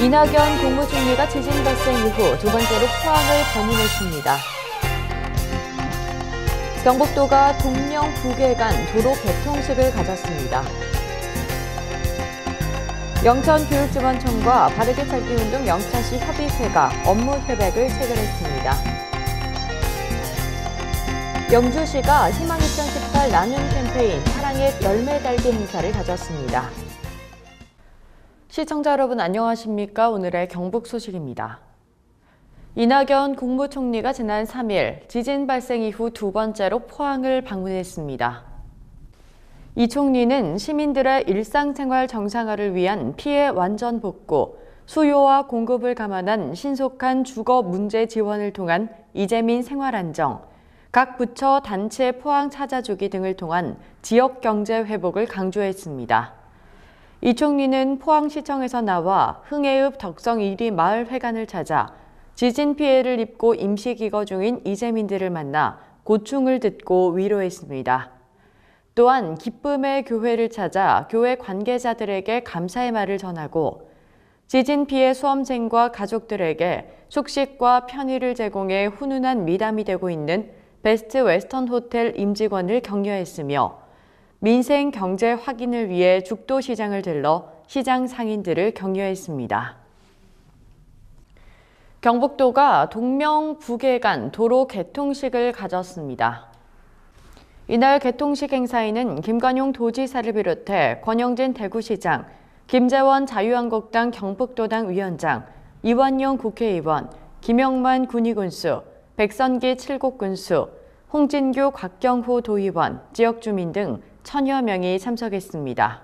이낙연 국무총리가 지진 발생 이후 두 번째로 포항을 방문했습니다. 경북도가 동명 북에 간 도로 개통식을 가졌습니다. 영천교육지원청과 바르게 살기 운동 영천시 협의회가 업무 협약을 체결했습니다. 영주시가 희망 2018 나눔 캠페인 사랑의 열매 달기 행사를 가졌습니다. 시청자 여러분 안녕하십니까? 오늘의 경북 소식입니다. 이낙연 국무총리가 지난 3일 지진 발생 이후 두 번째로 포항을 방문했습니다. 이 총리는 시민들의 일상생활 정상화를 위한 피해 완전 복구, 수요와 공급을 감안한 신속한 주거 문제 지원을 통한 이재민 생활 안정, 각 부처 단체 포항 찾아주기 등을 통한 지역 경제 회복을 강조했습니다. 이 총리는 포항시청에서 나와 흥해읍 덕성 1리 마을 회관을 찾아 지진 피해를 입고 임시 기거 중인 이재민들을 만나 고충을 듣고 위로했습니다. 또한 기쁨의 교회를 찾아 교회 관계자들에게 감사의 말을 전하고 지진 피해 수험생과 가족들에게 숙식과 편의를 제공해 훈훈한 미담이 되고 있는 베스트 웨스턴 호텔 임직원을 격려했으며 민생 경제 확인을 위해 죽도 시장을 들러 시장 상인들을 격려했습니다. 경북도가 동명 북에 간 도로 개통식을 가졌습니다. 이날 개통식 행사에는 김관용 도지사를 비롯해 권영진 대구시장, 김재원 자유한국당 경북도당 위원장, 이완용 국회의원, 김영만 군의군수, 백선기 칠곡군수, 홍진규 곽경호 도의원, 지역 주민 등 천여 명이 참석했습니다.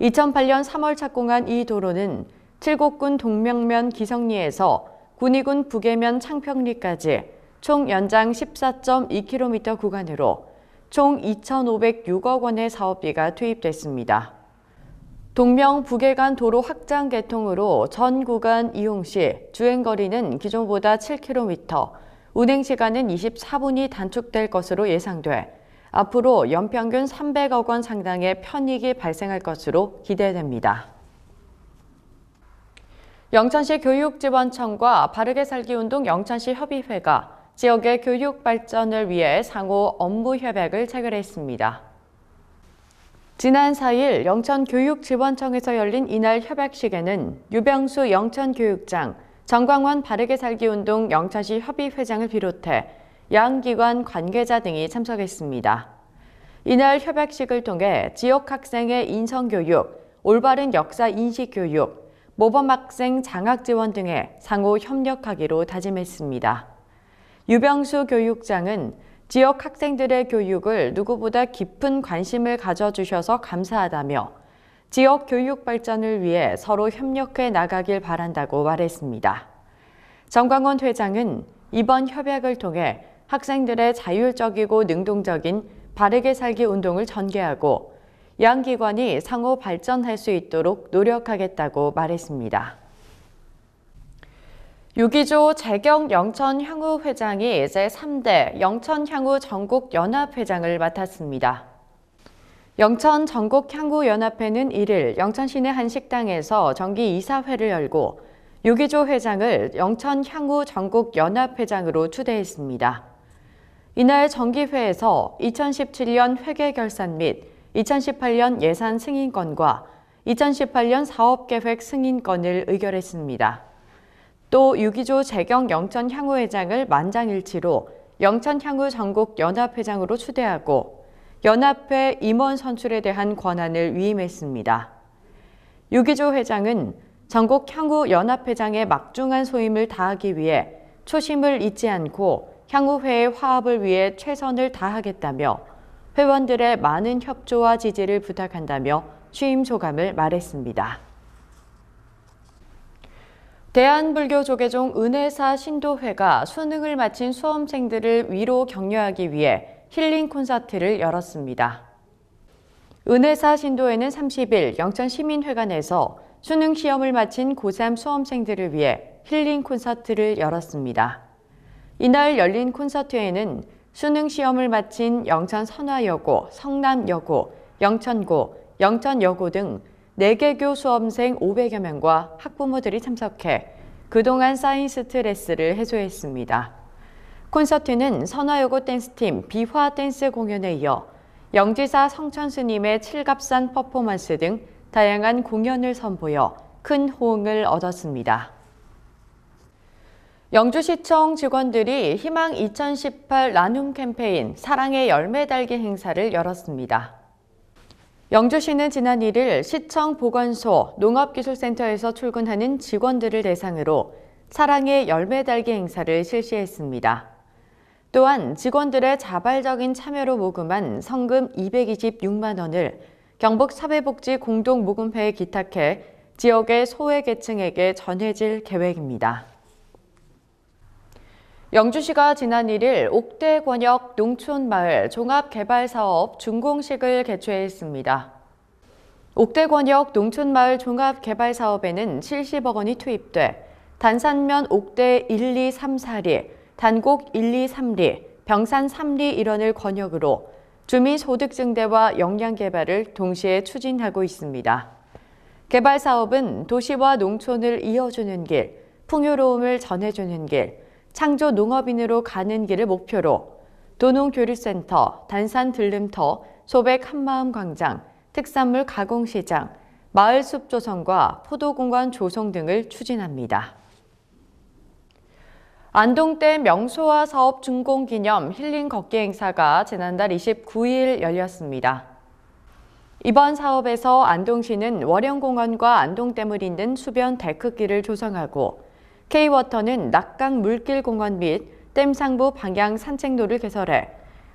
2008년 3월 착공한 이 도로는 칠곡군 동명면 기성리에서 군위군 북해면 창평리까지 총 연장 14.2km 구간으로 총 2,506억 원의 사업비가 투입됐습니다. 동명 북해간 도로 확장 개통으로 전 구간 이용 시 주행거리는 기존보다 7km, 운행 시간은 24분이 단축될 것으로 예상돼 앞으로 연평균 300억 원 상당의 편익이 발생할 것으로 기대됩니다. 영천시 교육지원청과 바르게 살기 운동 영천시 협의회가 지역의 교육 발전을 위해 상호 업무 협약을 체결했습니다. 지난 4일 영천교육지원청에서 열린 이날 협약식에는 유병수 영천교육장, 정광원 바르게 살기 운동 영천시 협의 회장을 비롯해 양 기관 관계자 등이 참석했습니다. 이날 협약식을 통해 지역 학생의 인성교육, 올바른 역사 인식 교육, 모범 학생 장학 지원 등에 상호 협력하기로 다짐했습니다. 유병수 교육장은 지역 학생들의 교육을 누구보다 깊은 관심을 가져주셔서 감사하다며 지역 교육 발전을 위해 서로 협력해 나가길 바란다고 말했습니다. 정광원 회장은 이번 협약을 통해 학생들의 자율적이고 능동적인 바르게 살기 운동을 전개하고 양 기관이 상호 발전할 수 있도록 노력하겠다고 말했습니다. 유기조 재경 영천향후 회장이 제3대 영천향후 전국연합회장을 맡았습니다. 영천 전국향후연합회는 1일 영천시내 한 식당에서 정기 이사회를 열고 유기조 회장을 영천향후 전국연합회장으로 추대했습니다. 이날 정기회에서 2017년 회계 결산 및 2018년 예산 승인권과 2018년 사업계획 승인권을 의결했습니다. 또 유기조 재경 영천 향후회장을 만장일치로 영천 향후 전국 연합회장으로 추대하고 연합회 임원 선출에 대한 권한을 위임했습니다. 유기조 회장은 전국 향후 연합회장의 막중한 소임을 다하기 위해 초심을 잊지 않고 향후회의 화합을 위해 최선을 다하겠다며 회원들의 많은 협조와 지지를 부탁한다며 취임 소감을 말했습니다. 대한불교조계종 은혜사 신도회가 수능을 마친 수험생들을 위로 격려하기 위해 힐링 콘서트를 열었습니다. 은혜사 신도회는 30일 영천시민회관에서 수능 시험을 마친 고3 수험생들을 위해 힐링 콘서트를 열었습니다. 이날 열린 콘서트에는 수능 시험을 마친 영천 선화여고, 성남여고, 영천고, 영천여고 등 4개 교 수험생 500여 명과 학부모들이 참석해 그동안 쌓인 스트레스를 해소했습니다. 콘서트는 선화여고 댄스팀 비화 댄스 공연에 이어 영지사 성천스님의 칠갑산 퍼포먼스 등 다양한 공연을 선보여 큰 호응을 얻었습니다. 영주시청 직원들이 희망 2018 나눔 캠페인 사랑의 열매 달기 행사를 열었습니다. 영주시는 지난 1일 시청 보건소 농업기술센터에서 출근하는 직원들을 대상으로 사랑의 열매 달기 행사를 실시했습니다. 또한 직원들의 자발적인 참여로 모금한 성금 226만 원을 경북 사회복지 공동모금회에 기탁해 지역의 소외계층에게 전해질 계획입니다. 영주시가 지난 1일 옥대 권역 농촌마을 종합개발사업 준공식을 개최했습니다. 옥대 권역 농촌마을 종합개발사업에는 70억 원이 투입돼 단산면 옥대 1, 2, 3, 4리, 단곡 1, 2, 3리, 병산 3리 일원을 권역으로 주민 소득 증대와 역량 개발을 동시에 추진하고 있습니다. 개발 사업은 도시와 농촌을 이어주는 길, 풍요로움을 전해주는 길, 창조 농업인으로 가는 길을 목표로 도농교류센터, 단산 들름터, 소백 한마음 광장, 특산물 가공시장, 마을숲 조성과 포도공원 조성 등을 추진합니다. 안동댐 명소화 사업 준공 기념 힐링 걷기 행사가 지난달 29일 열렸습니다. 이번 사업에서 안동시는 월영공원과 안동댐을 잇는 수변 데크길을 조성하고 K워터는 낙강 물길 공원 및 댐 상부 방향 산책로를 개설해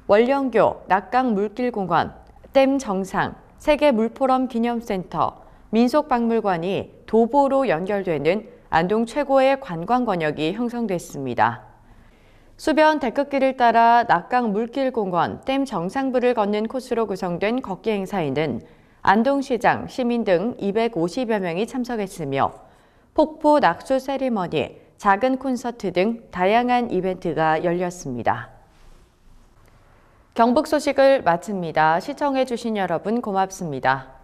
월령교 낙강 물길 공원, 댐 정상, 세계 물포럼 기념센터, 민속박물관이 도보로 연결되는 안동 최고의 관광 권역이 형성됐습니다. 수변 데크길을 따라 낙강 물길 공원, 댐 정상부를 걷는 코스로 구성된 걷기 행사에는 안동시장, 시민 등 250여 명이 참석했으며 폭포 낙수 세리머니, 작은 콘서트 등 다양한 이벤트가 열렸습니다. 경북 소식을 마칩니다. 시청해주신 여러분 고맙습니다.